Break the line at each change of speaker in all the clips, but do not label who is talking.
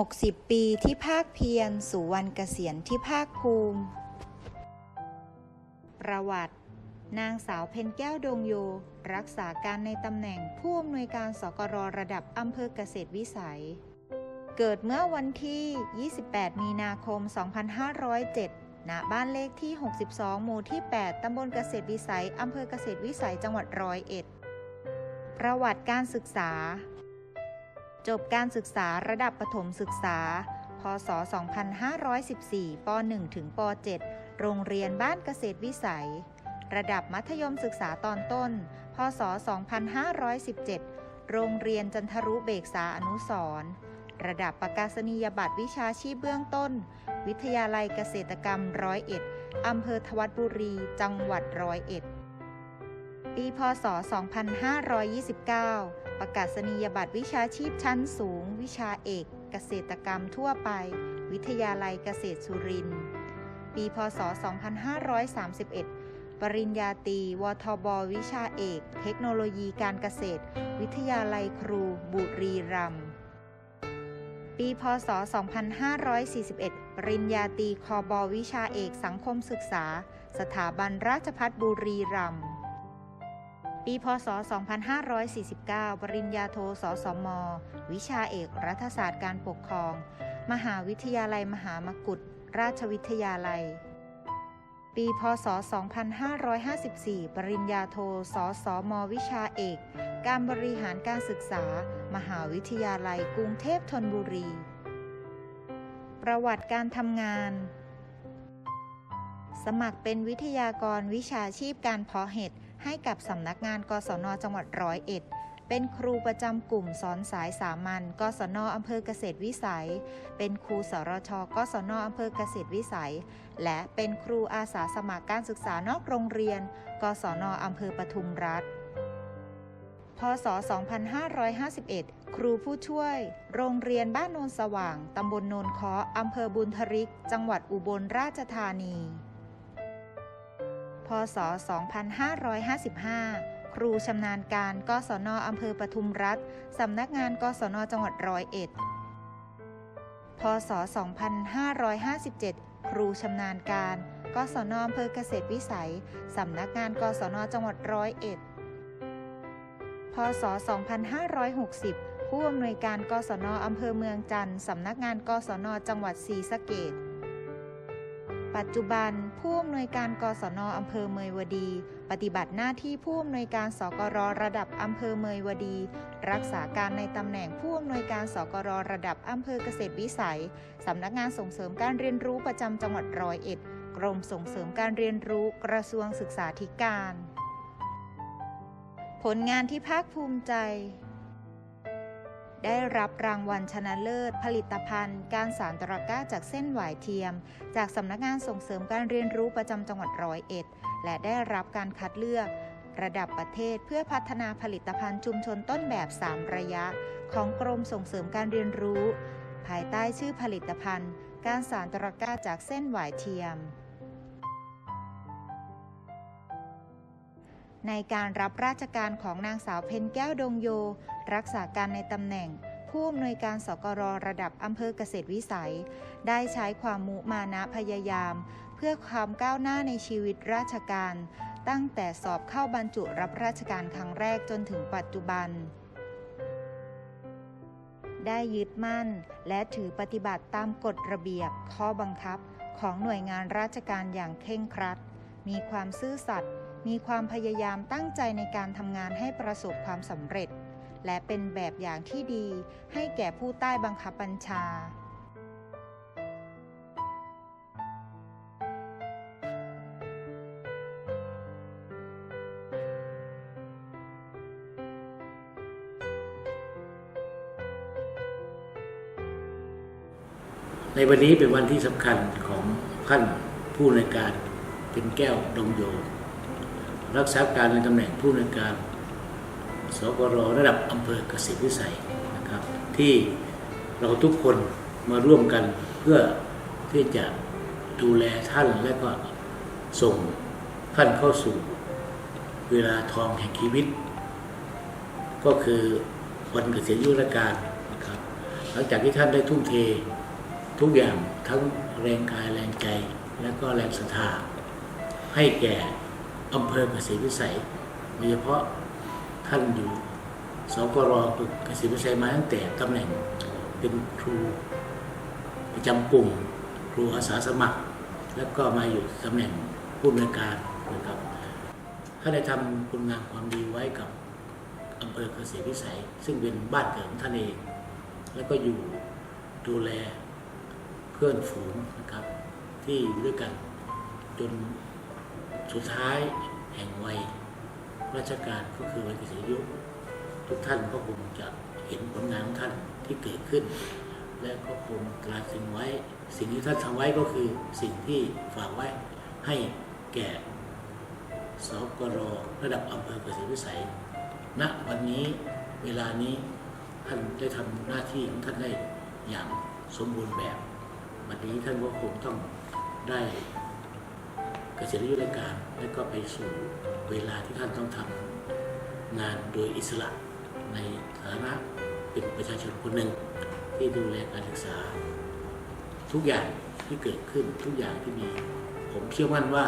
60 ปีที่ภาคเพียรสู่วันเกษียณที่ภาคภูมิ ประวัติ นางสาวเพนแก้วดงโย รักษาการในตำแหน่งผู้อำนวยการสกรระดับอำเภอเกษตรวิสัย เกิดเมื่อวันที่ 28 มีนาคม 2507 ณ บ้านเลขที่ 62 หมู่ที่ 8 ตำบลเกษตรวิสัยอำเภอเกษตรวิสัยจังหวัดร้อยเอ็ด ประวัติการศึกษา จบการศึกษาระดับประถมศึกษา พศ 2514 ป .1 ถึงป .7 โรงเรียนบ้านเกษตรวิสัย ระดับมัธยมศึกษาตอนต้น พศ 2517 โรงเรียนจันทรุเบกษาอนุสรระดับประกาศนียบัตรวิชาชีพเบื้องต้น วิทยาลัยเกษตรกรรมร้อยเอ็ดอำเภอทวัดบุรี จังหวัดร้อยเอ็ด ปี พศ 2529 ประกาศนียบัตรวิชาชีพชั้นสูง วิชาเอกเกษตรกรรมทั่วไป วิทยาลัยเกษตรสุรินทร์ปีพศ 2531 ปริญญาตรีวทบ วิชาเอก เทคโนโลยีการเกษตร วิทยาลัยครู บุรีรัมย์ปีพศ 2541 ปริญญาตรีคอบวิชาเอกสังคมศึกษา สถาบันราชภัฏบุรีรัมย์ ปีพศ 2549 ปริญญาโท สสม วิชาเอกรัฐศาสตร์การปกครอง มหาวิทยาลัยมหามกุฏราชวิทยาลัย ปี พศ 2554 ปริญญาโท สสม วิชาเอก การบริหารการศึกษา มหาวิทยาลัยกรุงเทพธนบุรี ประวัติการทำงาน สมัครเป็นวิทยากรวิชาชีพการเพาะเห็ด ให้กับสำนักงานกศนจังหวัดร้อยเอ็ด เป็นครูประจำกลุ่มสอนสายสามัญกศนอำเภอเกษตรวิสัย เป็นครูสรชกศนอำเภอเกษตรวิสัย และเป็นครูอาสาสมัครการศึกษานอกโรงเรียน กศนอำเภอปทุมรัฐพศ 2551 ครูผู้ช่วย โรงเรียนบ้านโนนสว่าง ตำบลโนนเคาะอำเภอบุญทริก จังหวัดอุบลราชธานี ศ 2555 ครูชำนาญการกศนอำเภอปทุมรัฐ สำนักงานกศนจังหวัดร้อยเอ็ด พศ 2557 ครูชำนาญการกศนอำเภอเกษตรวิสัย สำนักงานกศนจังหวัดร้อยเอ็ด พศ 2560 ผู้อำนวยการกศนอำเภอเมืองจันทร์ สำนักงานกศนจังหวัดศรีสะเกษ ปัจจุบันผู้อำนวยการกศนอำเภอเมยวดี ปฏิบัติหน้าที่ผู้อำนวยการสกรระดับอำเภอเมยวดี รักษาการในตำแหน่งผู้อำนวยการสกรระดับอำเภอเกษตรวิสัยสำนักงานส่งเสริมการเรียนรู้ประจำจังหวัดร้อยเอ็ด กรมส่งเสริมการเรียนรู้กระทรวงศึกษาธิการ ผลงานที่ภาคภูมิใจ ได้รับรางวัลชนะเลิศ ผลิตภัณฑ์ การสารตะก้าจากเส้นหวายเทียม จากสำนักงานส่งเสริมการเรียนรู้ประจำจังหวัดร้อยเอ็ด และได้รับการคัดเลือก ระดับประเทศเพื่อพัฒนาผลิตภัณฑ์ชุมชนต้นแบบ 3 ระยะ ของกรมส่งเสริมการเรียนรู้ ภายใต้ชื่อผลิตภัณฑ์ การสารตะก้าจากเส้นหวายเทียม ในการรับราชการของนางสาวเพนแก้วดงโย รักษาการในตำแหน่ง ผู้อำนวยการสกรระดับอำเภอเกษตรวิสัย ได้ใช้ความมุมานะพยายาม เพื่อความก้าวหน้าในชีวิตราชการ ตั้งแต่สอบเข้าบรรจุรับราชการครั้งแรกจนถึงปัจจุบันได้ยึดมั่น และถือปฏิบัติตามกฎระเบียบ ข้อบังคับของหน่วยงานราชการอย่างเคร่งครัด มีความซื่อสัตย์ มีความพยายามตั้งใจในการทำงานให้ประสบความสำเร็จ และเป็นแบบอย่างที่ดีให้แก่ผู้ใต้บังคับบัญชา
ในวันนี้เป็นวันที่สำคัญของท่านผู้ในการเป็นแก้วดงโย รักษาการในตำแหน่งผู้นวยการสกรระดับอำเภอเกษตรวิสัยนะครับ ที่เราทุกคนมาร่วมกันเพื่อที่จะดูแลท่านและก็ส่งท่านเข้าสู่เวลาทองแห่งชีวิต ก็คือวันเกษียณอายุราชการนะครับ หลังจากที่ท่านได้ทุ่มเททุกอย่างทั้งแรงกายแรงใจและก็แรงศรัทธาให้แก่ อำเภอเกษตรวิสัยโดยเฉพาะท่านอยู่สกรฝึกเกษตรวิสัยมาตั้งแต่ตำแหน่งเป็นครูประจำกลุ่มครูอาสาสมัคร แล้วก็มาอยู่ตำแหน่งผู้อำนวยการนะครับท่านได้ทำคุณงามความดีไว้กับอำเภอเกษตรวิสัย ซึ่งเป็นบ้านเกิดของท่านเอง แล้วก็อยู่ดูแลเพื่อนฝูงนะครับที่อยู่ด้วยกันจน สุดท้ายแห่งวัยราชการก็คือวัยเกษียณอายุ ทุกท่านก็คงจะเห็นผลงานของท่านที่เกิดขึ้น และก็คงตราตรึงไว้ สิ่งที่ท่านทำไว้ก็คือสิ่งที่ฝากไว้ให้แก่สกรระดับอำเภอเกษตรวิสัยณวันนี้เวลานี้ท่านได้ทำหน้าที่ของท่านได้อย่างสมบูรณ์แบบ วันนี้ท่านก็คงต้องได้ เกษียณอายุราชการและก็ไปสู่เวลาที่ท่านต้องทำงานโดยอิสระในฐานะเป็นประชาชนคนหนึ่ง ที่ดูแลการศึกษา ทุกอย่างที่เกิดขึ้นทุกอย่างที่มี ผมเชื่อมั่นว่า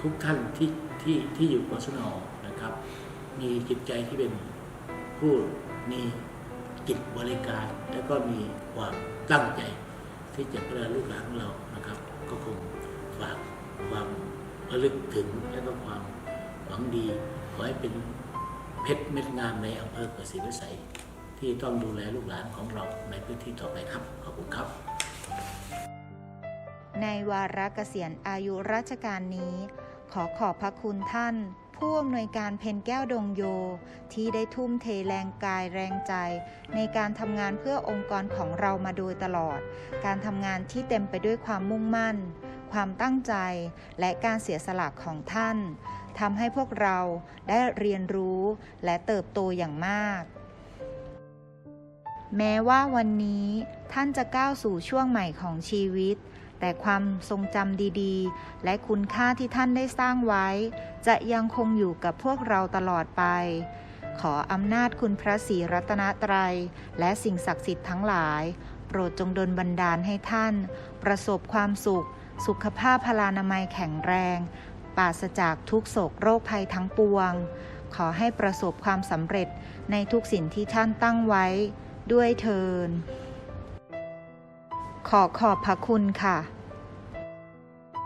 ทุกท่านที่ที่ที่อยู่กศนนะครับ มีจิตใจที่เป็นผู้มีจิตบริการ และก็มีความตั้งใจที่จะพัฒนาลูกหลานของเรานะครับ ก็คงฝากความ ระลึกถึงและก็ความหวังดี ขอให้เป็นเพชรเม็ดงามในอำเภอเกษตรวิสัย ที่ต้องดูแลลูกหลานของเราในพื้นที่ต่อไปครับ ขอบคุณครับ
ในวาระเกษียณอายุราชการนี้ ขอขอบพระคุณท่าน ผู้อำนวยการเพนแก้วดงโย ที่ได้ทุ่มเทแรงกายแรงใจ ในการทำงานเพื่อองค์กรของเรามาโดยตลอด การทำงานที่เต็มไปด้วยความมุ่งมั่น ความตั้งใจ และการเสียสละของท่านทำให้พวกเราได้เรียนรู้และเติบโตอย่างมาก แม้ว่าวันนี้ท่านจะก้าวสู่ช่วงใหม่ของชีวิต แต่ความทรงจำดีๆ และคุณค่าที่ท่านได้สร้างไว้ จะยังคงอยู่กับพวกเราตลอดไป ขออำนาจคุณพระศรีรัตนตรัย และสิ่งศักดิ์สิทธิ์ทั้งหลาย โปรดจงดลบันดาลให้ท่าน ประสบความสุข สุขภาพพลานามัยแข็งแรง ปราศจากทุกโศกโรคภัยทั้งปวง ขอให้ประสบความสำเร็จในทุกสิ่งที่ท่านตั้งไว้ด้วยเทิน ขอขอบพระคุณค่ะ